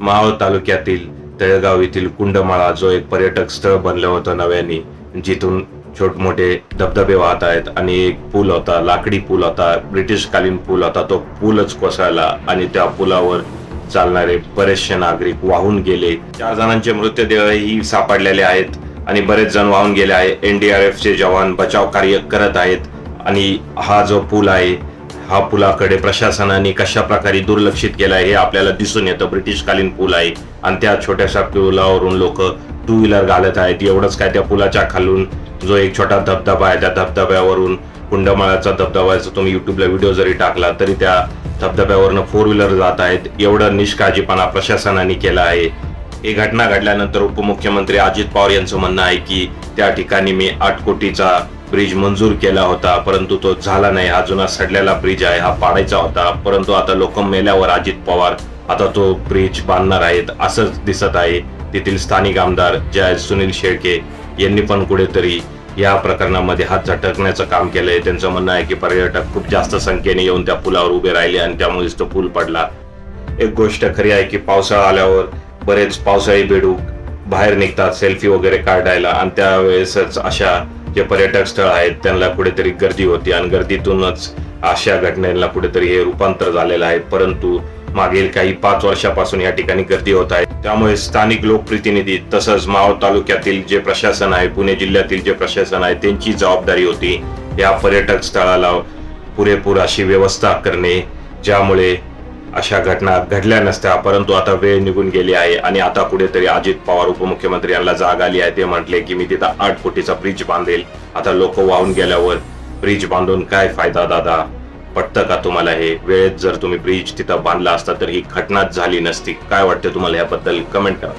मावळ तालुक्यातील तळेगाव येथील कुंडमाळा जो एक पर्यटक स्थळ बनलं होतं नव्याने जिथून छोट मोठे धबधबे वाहत आहेत आणि एक पूल होता लाकडी पूल होता ब्रिटिशकालीन पूल होता तो पूलच कोसळला आणि त्या पुलावर चालणारे बरेचसे नागरिक वाहून गेले. चार जणांचे मृतदेहही सापडलेले आहेत आणि बरेच जण वाहून गेले आहे. एनडीआरएफचे जवान बचाव कार्य करत आहेत आणि हा जो पूल आहे हा पुलाकडे प्रशासनाने कशा प्रकारे दुर्लक्षित केला आहे हे आपल्याला दिसून येतं. ब्रिटिशकालीन पूल आहे आणि त्या छोट्याशा पुलावरून लोक टू व्हीलर घालत आहेत. एवढंच काय त्या पुलाच्या खालून जो एक छोटा धबधबा आहे त्या धबधब्यावरून कुंडमाळाचा धबधबा तुम्ही युट्यूबला व्हिडिओ जरी टाकला तरी त्या धबधब्यावरनं फोर व्हीलर जात आहेत. एवढं निष्काळजीपणा प्रशासनाने केला आहे. ही घटना घडल्यानंतर उपमुख्यमंत्री अजित पवार यांचं म्हणणं आहे की त्या ठिकाणी मी आठ कोटीचा ब्रिज मंजूर केला होता परंतु तो झाला नाही. हा जुना सडलेला ब्रिज आहे हा पाडायचा होता परंतु आता लोक मेल्यावर अजित पवार आता तो ब्रिज बांधणार आहेत असंच दिसत आहे. तेथील स्थानिक आमदार जय सुनील शेळके यांनी पण कुठेतरी या प्रकरणामध्ये हात झटकण्याचं काम केलंय. त्यांचं म्हणणं आहे की पर्यटक खूप जास्त संख्येने येऊन त्या पुलावर उभे राहिले आणि त्यामुळेच तो पूल पडला. एक गोष्ट खरी आहे की पावसाळा आल्यावर बरेच पावसाळी बेडूक बाहेर निघतात सेल्फी वगैरे काढायला आणि त्यावेळेसच अशा जे पर्यटक स्थळ आहेत त्यांना कुठेतरी गर्दी होती आणि गर्दीतूनच अशा घटनेला कुठेतरी हे रूपांतर झालेलं आहे. परंतु मागील काही पाच वर्षापासून या ठिकाणी गर्दी होत आहे. त्यामुळे स्थानिक लोकप्रतिनिधी तसंच मावळ तालुक्यातील जे प्रशासन आहे पुणे जिल्ह्यातील जे प्रशासन आहे त्यांची जबाबदारी होती या पर्यटक स्थळाला पुरेपूर अशी व्यवस्था करणे ज्यामुळे अशा घटना घडल्या नसत्या परंतु आता वेळ निघून गेली आहे आणि आता कुठेतरी अजित पवार उपमुख्यमंत्री यांना जाग आली आहे. ते म्हटले की मी तिथं आठ कोटीचा ब्रिज बांधेल. आता लोक वाहून गेल्यावर ब्रिज बांधून काय फायदा दादा? पटतं का तुम्हाला हे? वेळेत जर तुम्ही ब्रिज तिथं बांधला असता तर ही घटनाच झाली नसती. काय वाटतं तुम्हाला याबद्दल? कमेंट करा.